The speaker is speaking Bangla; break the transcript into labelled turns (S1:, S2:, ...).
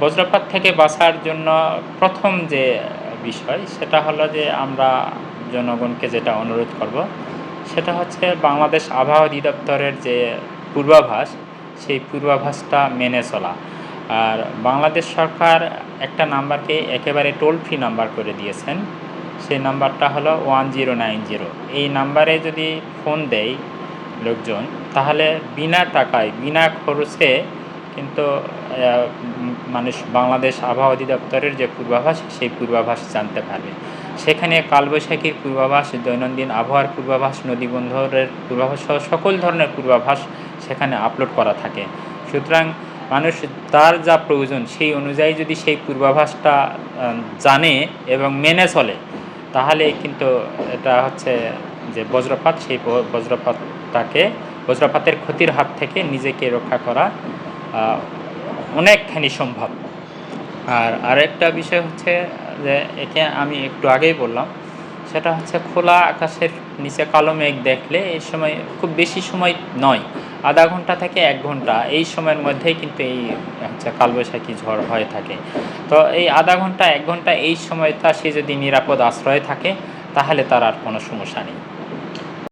S1: বজ্রপাত থেকে বাঁচার জন্য প্রথম যে বিষয়, সেটা হলো যে আমরা জনগণকে যেটা অনুরোধ করব, সেটা হচ্ছে বাংলাদেশ আবহাওয়া অধিদপ্তরের যে পূর্বাভাস, সেই পূর্বাভাসটা মেনে চলা। আর বাংলাদেশ সরকার একটা নাম্বারকে একেবারে টোল ফ্রি নাম্বার করে দিয়েছেন, সেই নাম্বারটা হলো ওয়ান জিরো নাইন জিরো এই নাম্বারে যদি ফোন দেয় লোকজন, তাহলে বিনা টাকায়, বিনা খরচে কিন্তু মানুষ বাংলাদেশ আবহাওয়া অধিদপ্তরের যে পূর্বাভাস, সেই পূর্বাভাস জানতে পারবে। সেখানে কালবৈশাখীর পূর্বাভাস, দৈনন্দিন আবহাওয়ার পূর্বাভাস নদীবন্ধরের পূর্বাভাস সহ সকল ধরনের পূর্বাভাস সেখানে আপলোড করা থাকে। সুতরাং মানুষ তার যা প্রয়োজন, সেই অনুযায়ী যদি সেই পূর্বাভাসটা জানে এবং মেনে চলে, তাহলে কিন্তু এটা হচ্ছে যে বজ্রপাত, সেই বজ্রপাতটাকে, বজ্রপাতের ক্ষতির হাত থেকে নিজেকে রক্ষা করা অনেকখানি সম্ভব। আর আরেকটা বিষয় হচ্ছে যে একে আমি একটু আগেই বললাম, সেটা হচ্ছে খোলা আকাশের নিচে কালো মেঘ দেখলে এই সময় খুব বেশি সময় নয়, আধা ঘণ্টা থেকে এক ঘণ্টা, এই সময়ের মধ্যেই কিন্তু এই, হচ্ছে কালবৈশাখী ঝড় হয়ে থাকে। তো এই আধা ঘণ্টা, এক ঘণ্টা এই সময়টা সে যদি নিরাপদ আশ্রয়ে থাকে, তাহলে তার আর কোনো সমস্যা নেই।